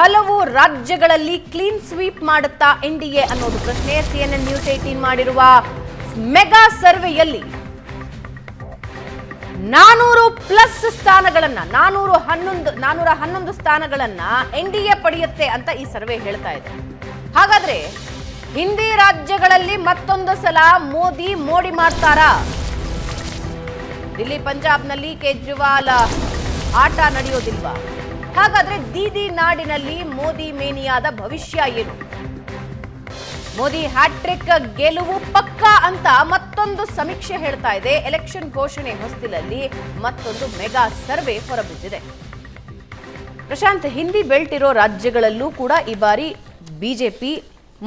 ಹಲವು ರಾಜ್ಯಗಳಲ್ಲಿ clean sweep ಮಾಡುತ್ತಾ ಎನ್ ಡಿ ಎ ಅನ್ನೋದು ಪ್ರಶ್ನೆ. ಸಿಎನ್ಎನ್ ನ್ಯೂಸ್ ಏಟೀನ್ ಮಾಡಿರುವ ಮೆಗಾ ಸರ್ವೆಯಲ್ಲಿ ನಾನೂರು ಪ್ಲಸ್ ಸ್ಥಾನಗಳನ್ನ, ನಾನೂರು ಹನ್ನೊಂದು, ನಾನೂರ ಹನ್ನೊಂದು ಸ್ಥಾನಗಳನ್ನ ಎ ಪಡೆಯುತ್ತೆ ಅಂತ ಈ ಸರ್ವೆ ಹೇಳ್ತಾ ಇದೆ. ಹಾಗಾದ್ರೆ ಹಿಂದಿ ರಾಜ್ಯಗಳಲ್ಲಿ ಮತ್ತೊಂದು ಸಲ ಮೋದಿ ಮೋಡಿ ಮಾಡ್ತಾರಾ? ದಿಲ್ಲಿ, ಪಂಜಾಬ್ನಲ್ಲಿ ಕೇಜ್ರಿವಾಲ್ ಆಟ ನಡೆಯೋದಿಲ್ವಾ? ಹಾಗಾದ್ರೆ ದೀದಿ ನಾಡಿನಲ್ಲಿ ಮೋದಿ ಮೇನಿಯಾದ ಭವಿಷ್ಯ ಏನು? ಮೋದಿ ಹ್ಯಾಟ್ರಿಕ್ ಗೆಲುವು ಪಕ್ಕಾ ಅಂತ ಮತ್ತೊಂದು ಸಮೀಕ್ಷೆ ಹೇಳ್ತಾ ಇದೆ. ಎಲೆಕ್ಷನ್ ಘೋಷಣೆ ಹೊಸ್ತಿಲಲ್ಲಿ ಮತ್ತೊಂದು ಮೆಗಾ ಸರ್ವೆ ಹೊರಬಿದ್ದಿದೆ. ಪ್ರಶಾಂತ್, ಹಿಂದಿ ಬೆಲ್ಟ್ ಇರೋ ರಾಜ್ಯಗಳಲ್ಲೂ ಕೂಡ ಈ ಬಾರಿ ಬಿಜೆಪಿ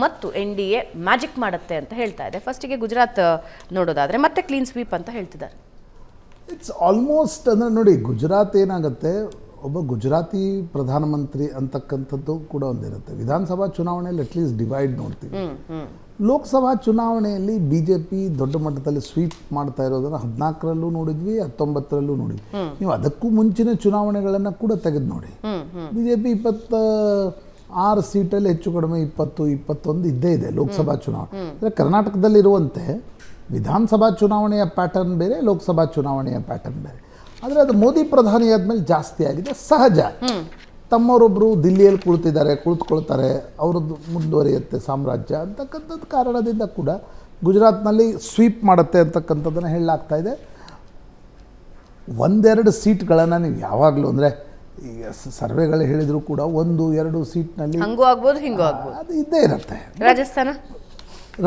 ಮತ್ತು ಎನ್ ಡಿ ಎ ಮ್ಯಾಜಿಕ್ ಮಾಡುತ್ತೆ ಅಂತ ಹೇಳ್ತಾ ಇದೆ. ಫಸ್ಟಿಗೆ ಗುಜರಾತ್ ನೋಡೋದಾದ್ರೆ ಮತ್ತೆ ಕ್ಲೀನ್ ಸ್ವೀಪ್ ಅಂತ ಹೇಳ್ತಿದ್ದಾರೆ. ಇಟ್ಸ್ ಆಲ್ಮೋಸ್ಟ್ ಅಂದರೆ ನೋಡಿ, ಗುಜರಾತ್ ಏನಾಗುತ್ತೆ? ಒಬ್ಬ ಗುಜರಾತಿ ಪ್ರಧಾನಮಂತ್ರಿ ಅಂತಕ್ಕಂಥದ್ದು ಕೂಡ ಒಂದಿರುತ್ತೆ. ವಿಧಾನಸಭಾ ಚುನಾವಣೆಯಲ್ಲಿ ಅಟ್ಲೀಸ್ಟ್ ಡಿವೈಡ್ ನೋಡ್ತೀವಿ. ಲೋಕಸಭಾ ಚುನಾವಣೆಯಲ್ಲಿ ಬಿ ಜೆ ಪಿ ದೊಡ್ಡ ಮಟ್ಟದಲ್ಲಿ ಸ್ವೀಪ್ ಮಾಡ್ತಾ ಇರೋದನ್ನು ಹದಿನಾಲ್ಕರಲ್ಲೂ ನೋಡಿದ್ವಿ ಹತ್ತೊಂಬತ್ತರಲ್ಲೂ ನೋಡಿದ್ವಿ. ನೀವು ಅದಕ್ಕೂ ಮುಂಚಿನ ಚುನಾವಣೆಗಳನ್ನು ಕೂಡ ತೆಗೆದು ನೋಡಿ ಬಿ ಜೆ ಪಿ ಇಪ್ಪತ್ತ ಆರು ಸೀಟಲ್ಲಿ ಹೆಚ್ಚು ಕಡಿಮೆ ಇಪ್ಪತ್ತು ಇಪ್ಪತ್ತೊಂದು ಇದ್ದೇ ಇದೆ ಲೋಕಸಭಾ ಚುನಾವಣೆ. ಅಂದರೆ ಕರ್ನಾಟಕದಲ್ಲಿರುವಂತೆ ವಿಧಾನಸಭಾ ಚುನಾವಣೆಯ ಪ್ಯಾಟರ್ನ್ ಬೇರೆ ಲೋಕಸಭಾ ಚುನಾವಣೆಯ ಪ್ಯಾಟರ್ನ್ ಬೇರೆ. ಆದರೆ ಅದು ಮೋದಿ ಪ್ರಧಾನಿ ಆದಮೇಲೆ ಜಾಸ್ತಿ ಆಗಿದೆ ಸಹಜ. ತಮ್ಮವರೊಬ್ಬರು ದಿಲ್ಲಿಯಲ್ಲಿ ಕುಳಿತಿದ್ದಾರೆ ಕುಳಿತುಕೊಳ್ತಾರೆ ಅವ್ರದ್ದು ಮುಂದುವರಿಯುತ್ತೆ ಸಾಮ್ರಾಜ್ಯ ಅಂತಕ್ಕಂಥದ್ದು ಕಾರಣದಿಂದ ಕೂಡ ಗುಜರಾತ್ನಲ್ಲಿ ಸ್ವೀಪ್ ಮಾಡುತ್ತೆ ಅಂತಕ್ಕಂಥದ್ದನ್ನು ಹೇಳಲಾಗ್ತಾ ಇದೆ. ಒಂದೆರಡು ಸೀಟ್ಗಳನ್ನು ನೀವು ಯಾವಾಗಲೂ ಅಂದರೆ ಈಗ ಸರ್ವೆಗಳು ಹೇಳಿದರೂ ಕೂಡ ಒಂದು ಎರಡು ಸೀಟ್ನಲ್ಲಿ ಅದು ಇದ್ದೇ ಇರುತ್ತೆ. ರಾಜಸ್ಥಾನ?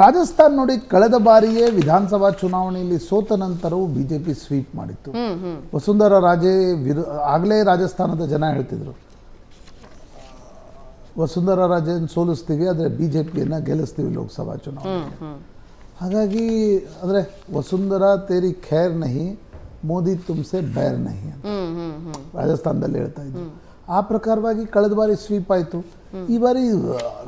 ರಾಜಸ್ಥಾನ್ ನೋಡಿ ಕಳೆದ ಬಾರಿಯೇ ವಿಧಾನಸಭಾ ಚುನಾವಣೆಯಲ್ಲಿ ಸೋತ ನಂತರವೂ ಬಿಜೆಪಿ ಸ್ವೀಪ್ ಮಾಡಿತ್ತು. ವಸುಂಧರಾ ರಾಜೇ ವಿರು ಆಗಲೇ ರಾಜಸ್ಥಾನದ ಜನ ಹೇಳ್ತಿದ್ರು. ವಸುಂಧರಾ ರಾಜೇನ ಸೋಲಿಸ್ತೀವಿ ಆದರೆ ಬಿ ಜೆ ಪಿಯನ್ನು ಗೆಲ್ಲಿಸ್ತೀವಿ ಲೋಕಸಭಾ ಚುನಾವಣೆ ಹಾಗಾಗಿ ಅಂದರೆ ವಸುಂಧರಾ ತೇರಿ ಖೇರ್ ನಹಿ ಮೋದಿ ತುಮ್ಸೆ ಬೇರ್ ನಹಿ ಅಂತ ರಾಜಸ್ಥಾನದಲ್ಲಿ ಹೇಳ್ತಾ ಇದ್ರು. ಆ ಪ್ರಕಾರವಾಗಿ ಕಳೆದ ಬಾರಿ ಸ್ವೀಪ್ ಆಯಿತು. ಈ ಬಾರಿ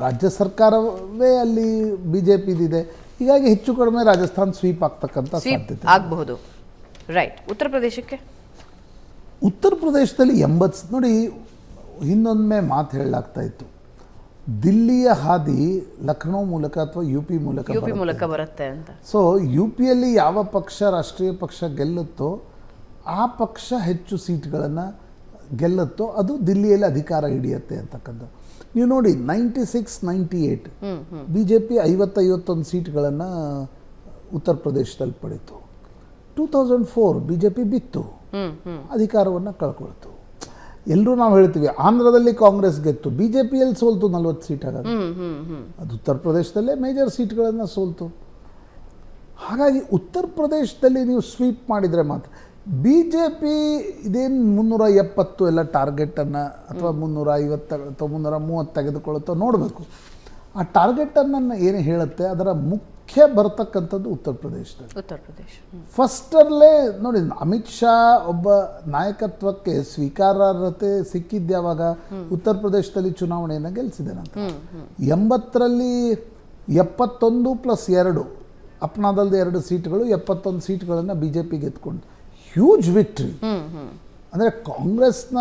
ರಾಜ್ಯ ಸರ್ಕಾರವೇ ಅಲ್ಲಿ ಬಿ ಜೆ ಪಿದಿದೆ ಹೀಗಾಗಿ ಹೆಚ್ಚು ಕಡಿಮೆ ರಾಜಸ್ಥಾನ್ ಸ್ವೀಪ್ ಆಗ್ತಕ್ಕಂಥ ಸಾಧ್ಯತೆ ಆಗಬಹುದು. ರೈಟ್ ಉತ್ತರ ಪ್ರದೇಶಕ್ಕೆ? ಉತ್ತರ ಪ್ರದೇಶದಲ್ಲಿ ಎಂಬತ್ತು ನೋಡಿ ಹಿಂದೊಮ್ಮೆ ಮಾತು ಹೇಳಲಾಗ್ತಾ ಇತ್ತು. ದಿಲ್ಲಿಯ ಹಾದಿ ಲಖನೌ ಮೂಲಕ ಅಥವಾ ಯು ಪಿ ಮೂಲಕ. ಮೂಲಕ ಬರುತ್ತೆ ಅಂತ. ಸೊ ಯು ಪಿಯಲ್ಲಿ ಯಾವ ಪಕ್ಷ ರಾಷ್ಟ್ರೀಯ ಪಕ್ಷ ಗೆಲ್ಲುತ್ತೋ ಆ ಪಕ್ಷ ಹೆಚ್ಚು ಸೀಟ್ಗಳನ್ನು ಗೆಲ್ಲುತ್ತೋ ಅದು ದಿಲ್ಲಿಯಲ್ಲಿ ಅಧಿಕಾರ ಹಿಡಿಯುತ್ತೆ ಅಂತಕ್ಕಂಥ ನೀವು ನೋಡಿ ninety six ninety eight B J P ಐವತ್ತೈವತ್ತೊಂದು ಸೀಟ್ಗಳನ್ನು ಉತ್ತರ ಪ್ರದೇಶದಲ್ಲಿ ಪಡೀತು two thousand four B J P ಬಿತ್ತು ಅಧಿಕಾರವನ್ನು ಕಳ್ಕೊಳ್ತು. ಎಲ್ಲರೂ ನಾವು ಹೇಳ್ತೀವಿ ಆಂಧ್ರದಲ್ಲಿ ಕಾಂಗ್ರೆಸ್ ಗೆತ್ತು ಬಿ ಜೆ ಪಿಯಲ್ಲಿ ಸೋಲ್ತು ನಲ್ವತ್ತು ಸೀಟ್ ಆಗೋದು ಅದು ಉತ್ತರ ಪ್ರದೇಶದಲ್ಲೇ ಮೇಜರ್ ಸೀಟ್ಗಳನ್ನು ಸೋಲ್ತು. ಹಾಗಾಗಿ ಉತ್ತರ ಪ್ರದೇಶದಲ್ಲಿ ನೀವು ಸ್ವೀಪ್ ಮಾಡಿದರೆ ಮಾತ್ರ ಬಿ ಜೆ ಪಿ ಇದೇನು ಮುನ್ನೂರ ಎಪ್ಪತ್ತು ಎಲ್ಲ ಟಾರ್ಗೆಟನ್ನು ಅಥವಾ ಮುನ್ನೂರ ಐವತ್ತು ಅಥವಾ ಮುನ್ನೂರ ಮೂವತ್ತು ತೆಗೆದುಕೊಳ್ಳುತ್ತೋ ನೋಡಬೇಕು. ಆ ಟಾರ್ಗೆಟನ್ನು ಏನು ಹೇಳುತ್ತೆ ಅದರ ಮುಖ್ಯ ಬರ್ತಕ್ಕಂಥದ್ದು ಉತ್ತರ ಪ್ರದೇಶದಲ್ಲಿ. ಉತ್ತರ ಪ್ರದೇಶ. ಫಸ್ಟಲ್ಲೇ ನೋಡಿ ಅಮಿತ್ ಶಾ ಒಬ್ಬ ನಾಯಕತ್ವಕ್ಕೆ ಸ್ವೀಕಾರಾರ್ಹತೆ ಸಿಕ್ಕಿದ್ದು ಯಾವಾಗ ಉತ್ತರ ಪ್ರದೇಶದಲ್ಲಿ ಚುನಾವಣೆಯನ್ನು ಗೆಲ್ಲಿಸಿದೆನಂತ ಎಂಬತ್ತರಲ್ಲಿ ಎಪ್ಪತ್ತೊಂದು ಪ್ಲಸ್ ಎರಡು ಅಪ್ನಾದಲ್ಲಿ ಎರಡು ಸೀಟ್ಗಳು ಎಪ್ಪತ್ತೊಂದು ಸೀಟ್ಗಳನ್ನು ಬಿ ಜೆ ಪಿ ಗೆದ್ಕೊಂಡು ಹ್ಯೂಜ್ ವಿಕ್ಟ್ರಿ ಅಂದರೆ ಕಾಂಗ್ರೆಸ್ನ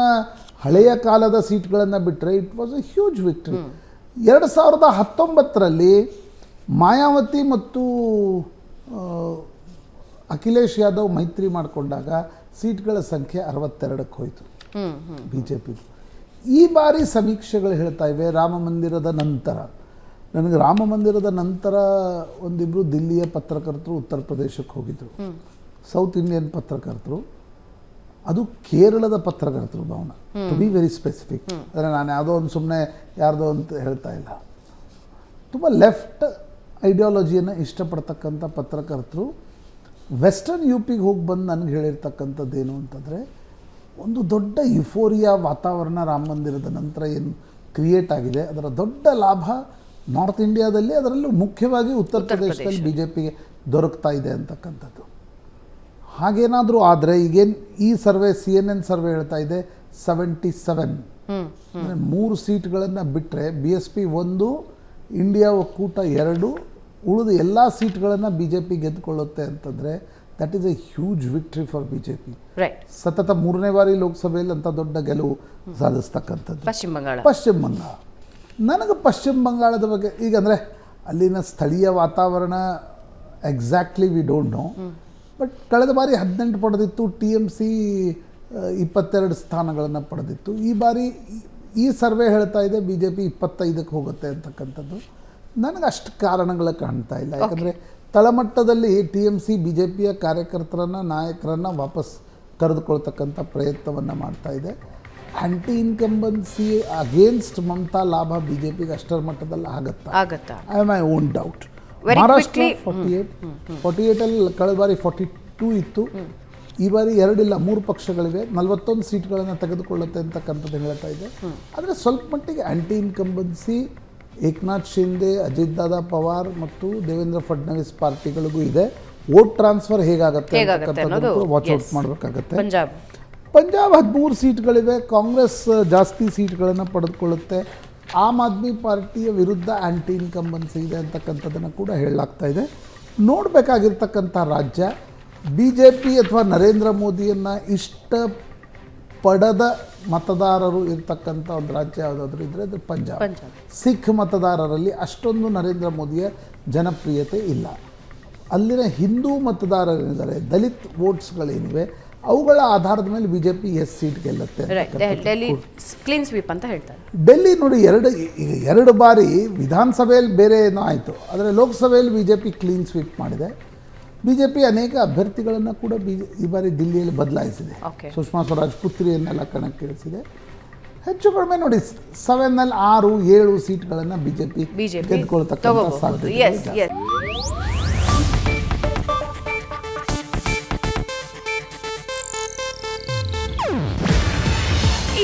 ಹಳೆಯ ಕಾಲದ ಸೀಟ್ಗಳನ್ನು ಬಿಟ್ಟರೆ it was a huge victory ಎರಡು ಸಾವಿರದ ಹತ್ತೊಂಬತ್ತರಲ್ಲಿ ಮಾಯಾವತಿ ಮತ್ತು ಅಖಿಲೇಶ್ ಯಾದವ್ ಮೈತ್ರಿ ಮಾಡಿಕೊಂಡಾಗ ಸೀಟ್ಗಳ ಸಂಖ್ಯೆ ಅರವತ್ತೆರಡಕ್ಕೆ ಹೋಯಿತು. ಬಿ ಜೆ ಪಿ ಈ ಬಾರಿ ಸಮೀಕ್ಷೆಗಳು ಹೇಳ್ತಾ ಇವೆ ರಾಮ ಮಂದಿರದ ನಂತರ. ನನಗೆ ರಾಮ ಮಂದಿರದ ನಂತರ ಒಂದಿಬ್ಬರು ದಿಲ್ಲಿಯ ಪತ್ರಕರ್ತರು ಉತ್ತರ ಪ್ರದೇಶಕ್ಕೆ ಹೋಗಿದ್ರು. ಸೌತ್ ಇಂಡಿಯನ್ ಪತ್ರಕರ್ತರು ಅದು ಕೇರಳದ ಪತ್ರಕರ್ತರು ಭಾವನ. ಟು ಬಿ ವೆರಿ ಸ್ಪೆಸಿಫಿಕ್ ಅಂದರೆ ನಾನು ಯಾವುದೋ ಒಂದು ಸುಮ್ಮನೆ ಯಾರ್ದೋ ಅಂತ ಹೇಳ್ತಾ ಇಲ್ಲ. ತುಂಬ ಲೆಫ್ಟ್ ಐಡಿಯಾಲಜಿಯನ್ನು ಇಷ್ಟಪಡ್ತಕ್ಕಂಥ ಪತ್ರಕರ್ತರು ವೆಸ್ಟರ್ನ್ ಯು ಪಿಗೆ ಹೋಗಿ ಬಂದು ನನಗೆ ಹೇಳಿರ್ತಕ್ಕಂಥದ್ದೇನು ಏನು ಅಂತಂದರೆ ಒಂದು ದೊಡ್ಡ ಯುಫೋರಿಯಾ ವಾತಾವರಣ ರಾಮ ಮಂದಿರದ ನಂತರ ಏನು ಕ್ರಿಯೇಟ್ ಆಗಿದೆ ಅದರ ದೊಡ್ಡ ಲಾಭ ನಾರ್ತ್ ಇಂಡಿಯಾದಲ್ಲಿ ಅದರಲ್ಲೂ ಮುಖ್ಯವಾಗಿ ಉತ್ತರ ಪ್ರದೇಶದಲ್ಲಿ ಬಿ ಜೆ ಪಿಗೆ ದೊರಕ್ತಾ ಇದೆ ಅಂತಕ್ಕಂಥದ್ದು. ಹಾಗೇನಾದರೂ ಆದರೆ ಈಗೇನು ಈ survey C N N survey ಹೇಳ್ತಾ ಇದೆ ಸೆವೆಂಟಿ ಸೆವೆನ್ ಮೂರು ಸೀಟ್ಗಳನ್ನು ಬಿಟ್ಟರೆ ಬಿ ಎಸ್ ಪಿ ಒಂದು ಇಂಡಿಯಾ ಒಕ್ಕೂಟ ಎರಡು ಉಳಿದ ಎಲ್ಲ ಸೀಟ್ಗಳನ್ನು ಬಿ ಜೆ ಪಿ ಗೆದ್ದುಕೊಳ್ಳುತ್ತೆ ಅಂತಂದರೆ that is a huge victory for B J P ಸತತ ಮೂರನೇ ಬಾರಿ ಲೋಕಸಭೆಯಲ್ಲಿ ಅಂತ ದೊಡ್ಡ ಗೆಲುವು ಸಾಧಿಸ್ತಕ್ಕಂಥದ್ದು. ಪಶ್ಚಿಮ ಬಂಗಾಳ. ಪಶ್ಚಿಮ ಬಂಗಾಳ. ನನಗೆ ಪಶ್ಚಿಮ ಬಂಗಾಳದ ಬಗ್ಗೆ ಈಗ ಅಂದರೆ ಅಲ್ಲಿನ ಸ್ಥಳೀಯ ವಾತಾವರಣ exactly we don't know but ಕಳೆದ ಬಾರಿ ಹದಿನೆಂಟು ಪಡೆದಿತ್ತು ಟಿ ಎಂ ಸಿ ಇಪ್ಪತ್ತೆರಡು ಸ್ಥಾನಗಳನ್ನು ಪಡೆದಿತ್ತು. ಈ ಬಾರಿ ಈ- ಸರ್ವೆ ಹೇಳ್ತಾ ಇದೆ ಬಿ ಜೆ ಪಿ ಇಪ್ಪತ್ತೈದಕ್ಕೆ ಹೋಗುತ್ತೆ ಅಂತಕ್ಕಂಥದ್ದು. ನನಗೆ ಅಷ್ಟು ಕಾರಣಗಳು ಕಾಣ್ತಾ ಇಲ್ಲ. ಯಾಕಂದರೆ ತಳಮಟ್ಟದಲ್ಲಿ T M C B J ಪಿಯ ಕಾರ್ಯಕರ್ತರನ್ನು ನಾಯಕರನ್ನು ವಾಪಸ್ ಕರೆದುಕೊಳ್ತಕ್ಕಂಥ ಪ್ರಯತ್ನವನ್ನು ಮಾಡ್ತಾ ಇದೆ. ಆ್ಯಂಟಿ ಇನ್ಕಂಬನ್ಸಿ ಅಗೇನ್ಸ್ಟ್ ಮಮತಾ ಲಾಭ ಬಿ ಜೆ ಪಿಗೆ ಅಷ್ಟರ ಮಟ್ಟದಲ್ಲಿ ಆಗುತ್ತಾ? ಆಗುತ್ತಾ? I my own doubt Very Maharashtra forty eight forty ಏಯ್ಟಲ್ಲಿ ಕಳೆದ ಬಾರಿ ಫಾರ್ಟಿ ಟೂ ಇತ್ತು ಈ ಬಾರಿ ಎರಡಿಲ್ಲ ಮೂರು ಪಕ್ಷಗಳಿವೆ. ನಲವತ್ತೊಂದು ಸೀಟ್ಗಳನ್ನು ತೆಗೆದುಕೊಳ್ಳುತ್ತೆ ಅಂತಕ್ಕಂಥದ್ದು ಹೇಳ್ತಾ ಇದೆ. ಆದರೆ ಸ್ವಲ್ಪ ಮಟ್ಟಿಗೆ ಆ್ಯಂಟಿ ಇನ್ಕಂಬನ್ಸಿ ಏಕನಾಥ್ ಶಿಂದೆ ಅಜಿತ್ ದಾದಾ ಪವಾರ್ ಮತ್ತು ದೇವೇಂದ್ರ ಫಡ್ನವೀಸ್ ಪಾರ್ಟಿಗಳಿಗೂ ಇದೆ. ವೋಟ್ ಟ್ರಾನ್ಸ್ಫರ್ ಹೇಗಾಗುತ್ತೆ ಅನ್ನೋದು, ವಾಚ್ ಔಟ್. ಮಾಡಬೇಕಾಗತ್ತೆ. ಪಂಜಾಬ್. ಪಂಜಾಬ್ ಹದಿಮೂರು ಸೀಟ್ಗಳಿವೆ. ಕಾಂಗ್ರೆಸ್ ಜಾಸ್ತಿ ಸೀಟ್ಗಳನ್ನು ಪಡೆದುಕೊಳ್ಳುತ್ತೆ. ಆಮ್ ಆದ್ಮಿ ಪಾರ್ಟಿಯ ವಿರುದ್ಧ ಆ್ಯಂಟಿ ಇನ್ಕಂಬನ್ಸಿ ಇದೆ ಅಂತಕ್ಕಂಥದ್ದನ್ನು ಕೂಡ ಹೇಳಲಾಗ್ತಾ ಇದೆ. ನೋಡಬೇಕಾಗಿರ್ತಕ್ಕಂಥ ರಾಜ್ಯ ಬಿ ಜೆ ಪಿ ಅಥವಾ ನರೇಂದ್ರ ಮೋದಿಯನ್ನು ಇಷ್ಟ ಪಡದ ಮತದಾರರು ಇರ್ತಕ್ಕಂಥ ಒಂದು ರಾಜ್ಯ ಯಾವುದಾದ್ರೂ ಇದ್ದರೆ ಅದು ಪಂಜಾಬ್. ಸಿಖ್ ಮತದಾರರಲ್ಲಿ ಅಷ್ಟೊಂದು ನರೇಂದ್ರ ಮೋದಿಯ ಜನಪ್ರಿಯತೆ ಇಲ್ಲ. ಅಲ್ಲಿನ ಹಿಂದೂ ಮತದಾರರಿದ್ದಾರೆ ದಲಿತ್ ವೋಟ್ಸ್ಗಳೇನಿವೆ ಅವುಗಳ ಆಧಾರದ ಮೇಲೆ B J P S seat ಗೆಲ್ಲುತ್ತೆ Delhi clean sweep ಅಂತ ಹೇಳ್ತಾರೆ. ಡೆಲ್ಲಿ ನೋಡಿ ಎರಡು ಈಗ ಎರಡು ಬಾರಿ ವಿಧಾನಸಭೆಯಲ್ಲಿ ಬೇರೆ ಏನೋ ಆಯಿತು. ಆದರೆ ಲೋಕಸಭೆಯಲ್ಲಿ B J P clean sweep ಮಾಡಿದೆ. ಬಿ ಜೆ ಪಿ ಅನೇಕ ಅಭ್ಯರ್ಥಿಗಳನ್ನು ಕೂಡ ಬಿ ಈ ಬಾರಿ ದಿಲ್ಲಿಯಲ್ಲಿ ಬದಲಾಯಿಸಿದೆ. ಸುಷ್ಮಾ ಸ್ವರಾಜ್ ಪುತ್ರಿಯನ್ನೆಲ್ಲ ಕಣಕ್ಕಿಳಿಸಿದೆ. ಹೆಚ್ಚು ಕಡಿಮೆ ನೋಡಿ ಸೆವೆನ್ನಲ್ಲಿ ಆರು ಏಳು ಸೀಟ್ಗಳನ್ನು ಬಿ ಜೆ ಪಿ ಗೆದ್ದುಕೊಳ್ತಕ್ಕಂಥ ಸಾಧ್ಯತೆ